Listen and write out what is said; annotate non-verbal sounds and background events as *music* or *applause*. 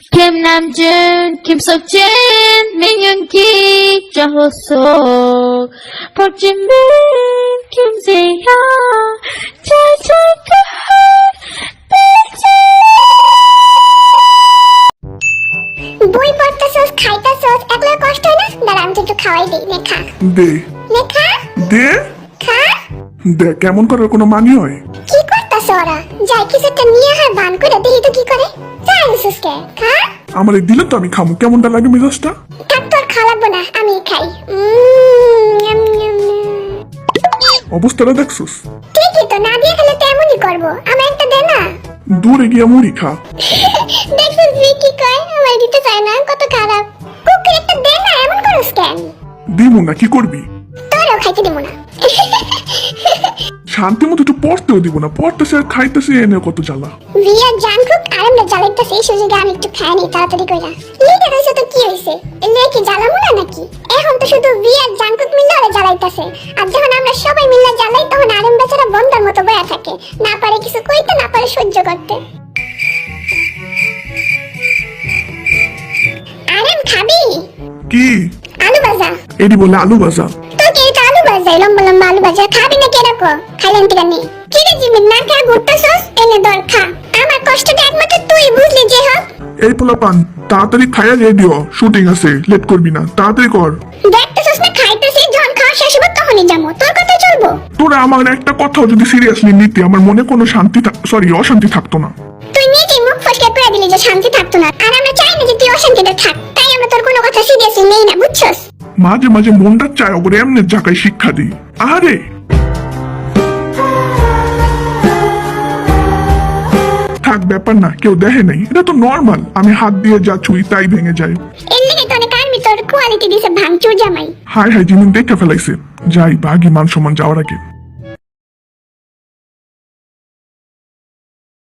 Kim Namjoon, Kim Seokjin, Min Yoongi, Jung Ho Suk, Park Jin Min, Kim Se-hyun, Choi Choi Kun, বই পড়তেছস খাইতেছস একলা কষ্ট হয় না দাঁড়া আমি একটু খাওয়াই দিই নে খা দে নে খা দে খা দে কেমন করার কোনো মানি হয় কি করতাছ ওরা যাই কিছু একটা নিয়ে হয় বান করে দেখি তো কি করে যাই সুস্কে খা আমার দিলে তো আমি খামু। কেমনটা লাগে মেজাজটা? তোর খাওয়া লাগবো না আমি খাই। অবস্থাটা দেখছস? ঠিকই তো না দিয়ে খেলে তো এমনই করব। আমার একটা দে না। দূরে গিয়া মুড়ি খা। দেখছিস তুই কি কয় আমার দিতে চায় না কত খারাপ। কুকুর একটা দে না এমন করস কেন? দিমু না কি করবি? তোরও খাইতে দিব না। *laughs* শান্তি মতো একটু পড়তেও দিব না পড়তেছে আর খাইতেছে এনে কত জ্বালা। রিয়া জানকুক আর আমরা জ্বালাইতেছি এই সুযোগে আমি একটু খাই নি তাড়াতাড়ি কইরা। লিডার হইছে তো কি হইছে? এলে কি জ্বালামু না নাকি? এখন তো শুধু রিয়া জানকুক মিলে ওরা জ্বালাইতেছে। আর যখন আমরা সবাই মিলে জ্বালাই তখন আরেম বেচারা বন্ধার মতো বয়া থাকে। না পারে কিছু কইতে না পারে সহ্য করতে। আরেম খাবি? কি? আলু ভাজা। এডি বলে আলু ভাজা। তোর কে এটা আলু ভাজা লম্বা লম্বা আলু ভাজা। খাবি খাইলেন কি রে জিমিন না খেয়ে ঘুরতেছস? এনে দর খা। আমার কষ্টটা একমাত্র তুই বুঝলি যে হোক। এই তাড়াতাড়ি খাইয়া রেডিও শুটিং আছে লেট করবি না তাড়াতাড়ি কর। দেখতেছস না খাইতেছি যখন খাওয়া শেষ হবে তখনই যাব। তোর কথা চলবো? তোরা আমার একটা কথাও যদি সিরিয়াসলি নিতে আমার মনে কোনো শান্তি সরি অশান্তি থাকতো না। তুই নিজেই মুখ ফসকে করে দিলি যে শান্তি থাকতো না। আর আমরা চাই না যে তুই অশান্তিতে থাক। তাই আমরা তোর কোনো কথা সিরিয়াসলি নেই না বুঝছস? মাঝে মাঝে মনটা চায় ওপরে এমনি জায়গায় শিক্ষা দিই। আরে থাক ব্যাপার না কেউ দেখে নাই। এটা তো নর্মাল আমি হাত দিয়ে যা ছুঁই তাই ভেঙে যায়। লেগে তো অনেক আর্মি তোর কোয়ালিটি দিছে ভাঙচুর জামাই। হাই হাই জিমিন দেখে ফেলাইছে। যাই বাঘি মান সমান যাওয়ার আগে।